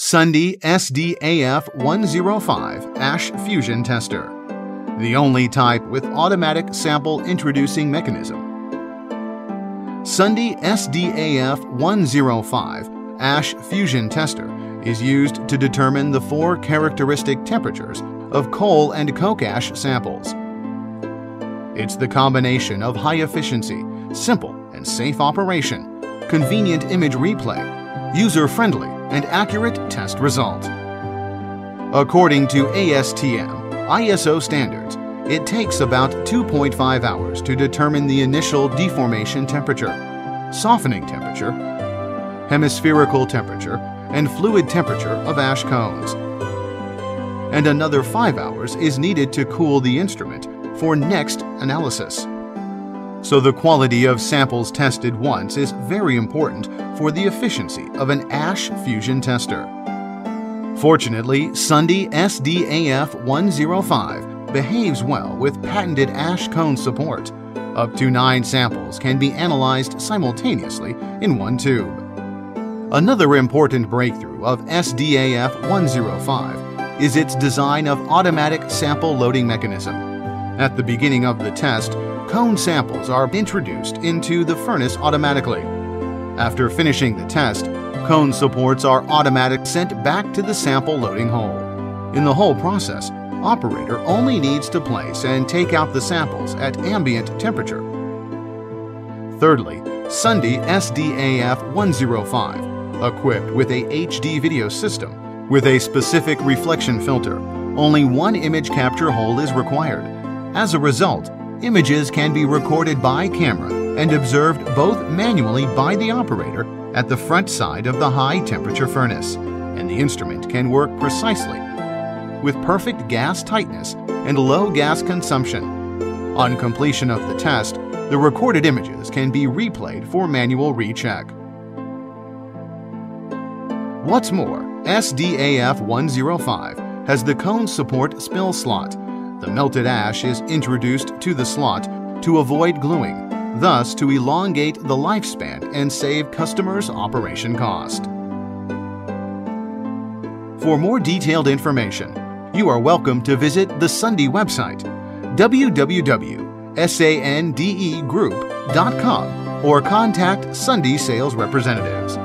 SUNDE SDAF105 Ash Fusion Tester, the only type with automatic sample introducing mechanism. SUNDE SDAF105 Ash Fusion Tester is used to determine the four characteristic temperatures of coal and coke ash samples. It's the combination of high efficiency, simple and safe operation, convenient image replay, user-friendly, and accurate test result. According to ASTM ISO standards, it takes about 2.5 hours to determine the initial deformation temperature, softening temperature, hemispherical temperature, and fluid temperature of ash cones. And another 5 hours is needed to cool the instrument for next analysis. So the quality of samples tested once is very important for the efficiency of an ash fusion tester. Fortunately, SUNDE SDAF105 behaves well with patented ash cone support. Up to nine samples can be analyzed simultaneously in one tube. Another important breakthrough of SDAF105 is its design of automatic sample loading mechanism. At the beginning of the test, cone samples are introduced into the furnace automatically. After finishing the test, cone supports are automatic sent back to the sample loading hole. In the whole process, operator only needs to place and take out the samples at ambient temperature. Thirdly, SUNDE SDAF105, equipped with a HD video system with a specific reflection filter, only one image capture hole is required. As a result, images can be recorded by camera and observed both manually by the operator at the front side of the high temperature furnace, and the instrument can work precisely with perfect gas tightness and low gas consumption. On completion of the test, the recorded images can be replayed for manual recheck. What's more, SDAF 105 has the cone support spill slot. The melted ash is introduced to the slot to avoid gluing, thus to elongate the lifespan and save customers' operation cost. For more detailed information, you are welcome to visit the Sunday website, www.sandegroup.com, or contact Sunday sales representatives.